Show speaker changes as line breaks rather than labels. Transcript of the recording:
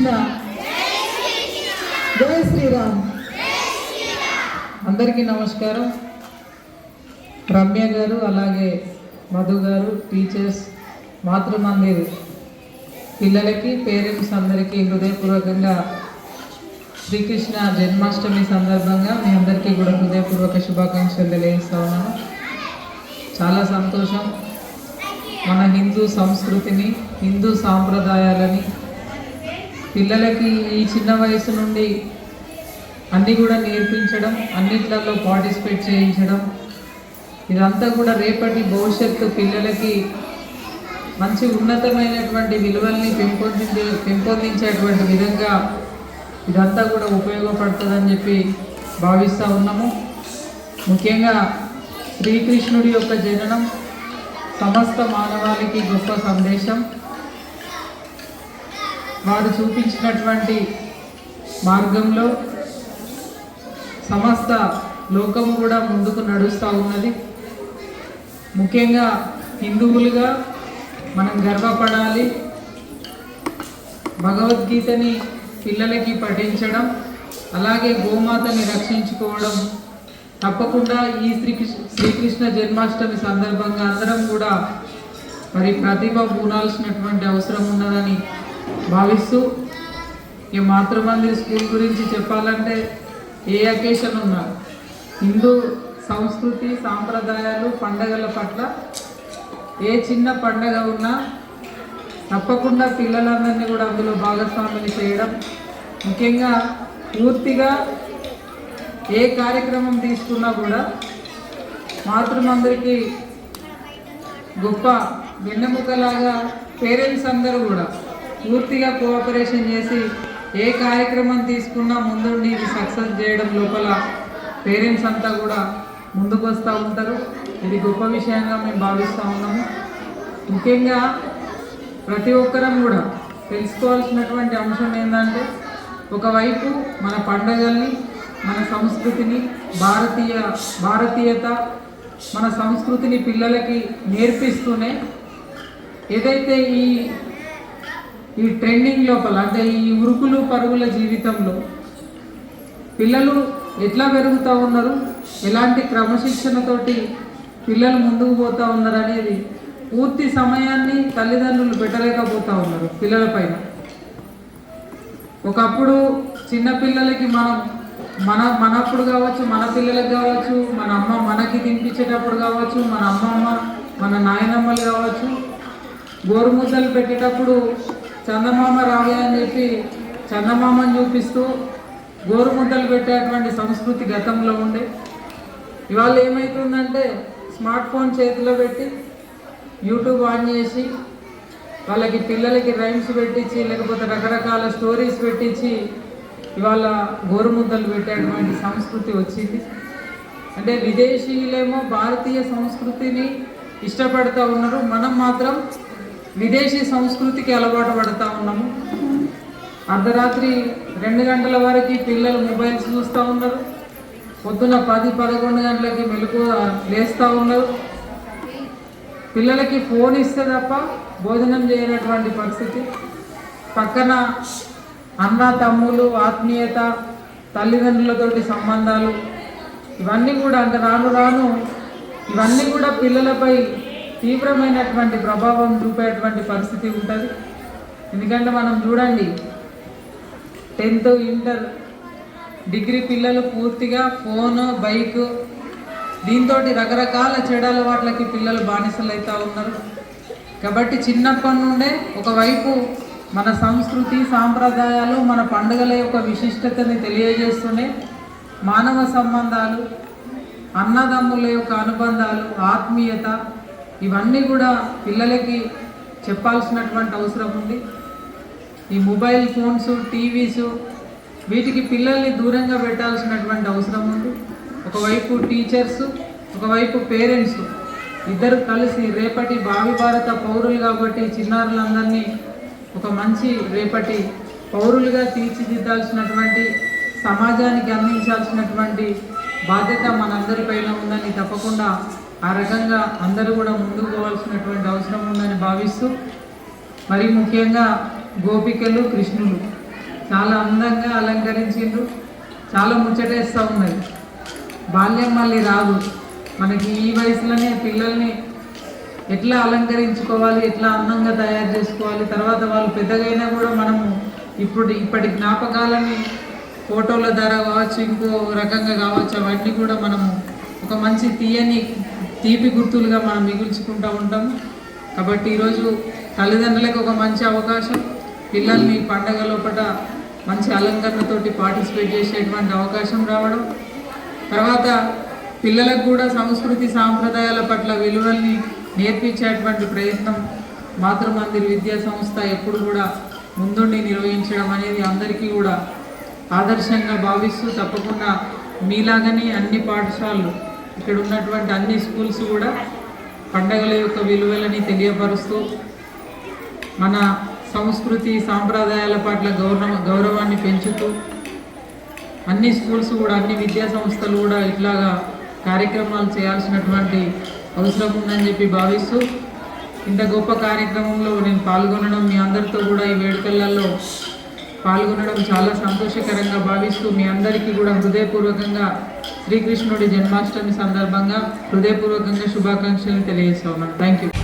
కృష్ణ. జై శ్రీరామ్. అందరికీ నమస్కారం. రమ్య గారు అలాగే మధు గారు టీచర్స్ మాతృమందిర్ పిల్లలకి పేరెంట్స్ అందరికీ హృదయపూర్వకంగా శ్రీకృష్ణ జన్మాష్టమి సందర్భంగా మీ అందరికీ కూడా హృదయపూర్వక శుభాకాంక్షలు తెలియజేస్తా ఉన్నాను చాలా సంతోషం. మన హిందూ సంస్కృతిని హిందూ సాంప్రదాయాలని పిల్లలకి ఈ చిన్న వయసు నుండి అన్నీ కూడా నేర్పించడం అన్నిట్లలో పార్టిసిపేట్ చేయించడం. ఇదంతా కూడా రేపటి భవిష్యత్తు పిల్లలకి మంచి ఉన్నతమైనటువంటి విలువల్ని పెంపొందించే పెంపొందించేటువంటి విధంగా ఇదంతా కూడా ఉపయోగపడుతుందని చెప్పి భావిస్తూ ఉన్నాము. ముఖ్యంగా శ్రీకృష్ణుడి యొక్క జననం సమస్త మానవాళికి గొప్ప సందేశం. వారు చూపించినటువంటి మార్గంలో సమస్త లోకం కూడా ముందుకు నడుస్తూ ఉన్నది. ముఖ్యంగా హిందువులుగా మనం గర్వపడాలి. భగవద్గీతని పిల్లలకి పఠించడం అలాగే గోమాతని రక్షించుకోవడం తప్పకుండా ఈ శ్రీకృష్ణ శ్రీకృష్ణ జన్మాష్టమి సందర్భంగా అందరం కూడా మరి ప్రతిభ పూనాల్సినటువంటి అవసరం ఉన్నదని భావిస్తూ ఈ మాతృమందిర్ స్కూల్ గురించి చెప్పాలంటే ఏ అకేషన్ ఉన్నా హిందూ సంస్కృతి సాంప్రదాయాలు పండగల పట్ల ఏ చిన్న పండగ ఉన్నా తప్పకుండా పిల్లలందరినీ కూడా అందులో భాగస్వాములు చేయడం. ముఖ్యంగా పూర్తిగా ఏ కార్యక్రమం తీసుకున్నా కూడా మాతృమందరికి గొప్ప వెన్నెముకలాగా పేరెంట్స్ అందరూ కూడా పూర్తిగా కోఆపరేషన్ చేసి ఏ కార్యక్రమం తీసుకున్నా ముందుండి ఇది సక్సెస్ చేయడం లోపల పేరెంట్స్ అంతా కూడా ముందుకు వస్తూ ఉంటారు. ఇది గొప్ప విషయంగా మేము భావిస్తూ ఉన్నాము. ముఖ్యంగా ప్రతి ఒక్కరం కూడా తెలుసుకోవాల్సినటువంటి అంశం ఏంటంటే ఒకవైపు మన పండగల్ని మన సంస్కృతిని భారతీయ భారతీయత మన సంస్కృతిని పిల్లలకి నేర్పిస్తూనే ఏదైతే ఈ ఈ ట్రెండింగ్ లోపల అంటే ఈ ఉరుకులు పరుగుల జీవితంలో పిల్లలు ఎట్లా పెరుగుతూ ఉన్నారు? ఎలాంటి క్రమశిక్షణతోటి పిల్లలు ముందుకు పోతూ ఉన్నారు అనేది పూర్తి సమయాన్ని తల్లిదండ్రులు పెట్టలేకపోతూ ఉన్నారు పిల్లల పైన. ఒకప్పుడు చిన్నపిల్లలకి మనం మన మనప్పుడు కావచ్చు మన పిల్లలకు కావచ్చు మన అమ్మ మనకి తినిపించేటప్పుడు కావచ్చు మన అమ్మమ్మ మన నాయనమ్మలు కావచ్చు గోరుముద్దలు పెట్టేటప్పుడు చందమామ రావే అని చెప్పి చందమామని చూపిస్తూ గోరుముద్దలు పెట్టేటువంటి సంస్కృతి గతంలో ఉండే. ఇవాళ ఏమవుతుందంటే స్మార్ట్ ఫోన్ చేతిలో పెట్టి యూట్యూబ్ ఆన్ చేసి వాళ్ళకి పిల్లలకి రైమ్స్ పెట్టించి లేకపోతే రకరకాల స్టోరీస్ పెట్టించి ఇవాళ గోరుముద్దలు పెట్టేటువంటి సంస్కృతి వచ్చింది. అంటే విదేశీయులేమో భారతీయ సంస్కృతిని ఇష్టపడతా ఉన్నారు. మనం మాత్రం విదేశీ సంస్కృతికి అలవాటు పడుతూ ఉన్నాము. అర్ధరాత్రి రెండు గంటల వరకు పిల్లలు మొబైల్స్ చూస్తూ ఉన్నారు. పొద్దున పది పదకొండు గంటలకి మెలకు లేస్తూ ఉన్నారు. పిల్లలకి ఫోన్ ఇస్తే తప్ప భోజనం చేయనటువంటి పరిస్థితి. పక్కన అన్న తమ్ములు ఆత్మీయత తల్లిదండ్రులతోటి సంబంధాలు ఇవన్నీ కూడా అంటే రాను రాను ఇవన్నీ కూడా పిల్లలపై తీవ్రమైనటువంటి ప్రభావం చూపేటువంటి పరిస్థితి ఉంటుంది. ఎందుకంటే మనం చూడండి టెన్త్ ఇంటర్ డిగ్రీ పిల్లలు పూర్తిగా ఫోను బైక్ దీంతో రకరకాల చెడు అలవాట్లకి పిల్లలు బానిసలు అవుతూ ఉన్నారు. కాబట్టి చిన్నప్పటి నుండే ఒకవైపు మన సంస్కృతి సాంప్రదాయాలు మన పండుగల యొక్క విశిష్టతని తెలియజేస్తూనే మానవ సంబంధాలు అన్నదమ్ముల యొక్క అనుబంధాలు ఆత్మీయత ఇవన్నీ కూడా పిల్లలకి చెప్పాల్సినటువంటి అవసరం ఉంది. ఈ మొబైల్ ఫోన్స్ టీవీస్ వీటికి పిల్లల్ని దూరంగా పెట్టాల్సినటువంటి అవసరం ఉంది. ఒకవైపు టీచర్స్ ఒకవైపు పేరెంట్స్ ఇద్దరు కలిసి రేపటి భావి భారత పౌరులు కాబట్టి చిన్నారులందరినీ ఒక మంచి రేపటి పౌరులుగా తీర్చిదిద్దాల్సినటువంటి సమాజానికి అందించాల్సినటువంటి బాధ్యత మనందరిపైన ఉందని తప్పకుండా ఆ రకంగా అందరూ కూడా ముందుకు పోవాల్సినటువంటి అవసరం ఉందని భావిస్తూ మరి ముఖ్యంగా గోపికలు కృష్ణులు చాలా అందంగా అలంకరించిండ్రు. చాలా ముచ్చటేస్తూ ఉన్నది. బాల్యం మళ్ళీ రాదు. మనకి ఈ వయసులోనే పిల్లల్ని ఎట్లా అలంకరించుకోవాలి ఎట్లా అందంగా తయారు చేసుకోవాలి తర్వాత వాళ్ళు పెద్దగైనా కూడా మనము ఇప్పుడు ఇప్పటి జ్ఞాపకాలని ఫోటోల ద్వారా కావచ్చు ఇంకో రకంగా కావచ్చు అవన్నీ కూడా మనము ఒక మంచి తీయని తీపి గుర్తులుగా మనం మిగుల్చుకుంటూ ఉంటాం కాబట్టి ఈరోజు తల్లిదండ్రులకు ఒక మంచి అవకాశం. పిల్లల్ని పండగ లోపల మంచి అలంకరణతోటి పార్టిసిపేట్ చేసేటువంటి అవకాశం రావడం. తర్వాత పిల్లలకు కూడా సంస్కృతి సాంప్రదాయాల పట్ల విలువల్ని నేర్పించేటువంటి ప్రయత్నం మాతృమందిర్ విద్యా సంస్థ ఎప్పుడు కూడా ముందుండి నిర్వహించడం అనేది అందరికీ కూడా ఆదర్శంగా భావిస్తూ తప్పకుండా మీలాగని అన్ని పాఠశాలలు ఇక్కడ ఉన్నటువంటి అన్ని స్కూల్స్ కూడా పండగల యొక్క విలువలని తెలియపరుస్తూ మన సంస్కృతి సాంప్రదాయాల పట్ల గౌరవ గౌరవాన్ని పెంచుతూ అన్ని స్కూల్స్ కూడా అన్ని విద్యా సంస్థలు కూడా ఇట్లాగా కార్యక్రమాలు చేయాల్సినటువంటి అవసరం ఉందని చెప్పి భావిస్తూ ఇంత గొప్ప కార్యక్రమంలో నేను పాల్గొనడం మీ అందరితో కూడా ఈ వేడుకలలో పాల్గొనడం చాలా సంతోషకరంగా భావిస్తూ మీ అందరికీ కూడా హృదయపూర్వకంగా శ్రీకృష్ణుడి జన్మాష్టమి సందర్భంగా హృదయపూర్వకంగా శుభాకాంక్షలు తెలియజేస్తాం థ్యాంక్ యూ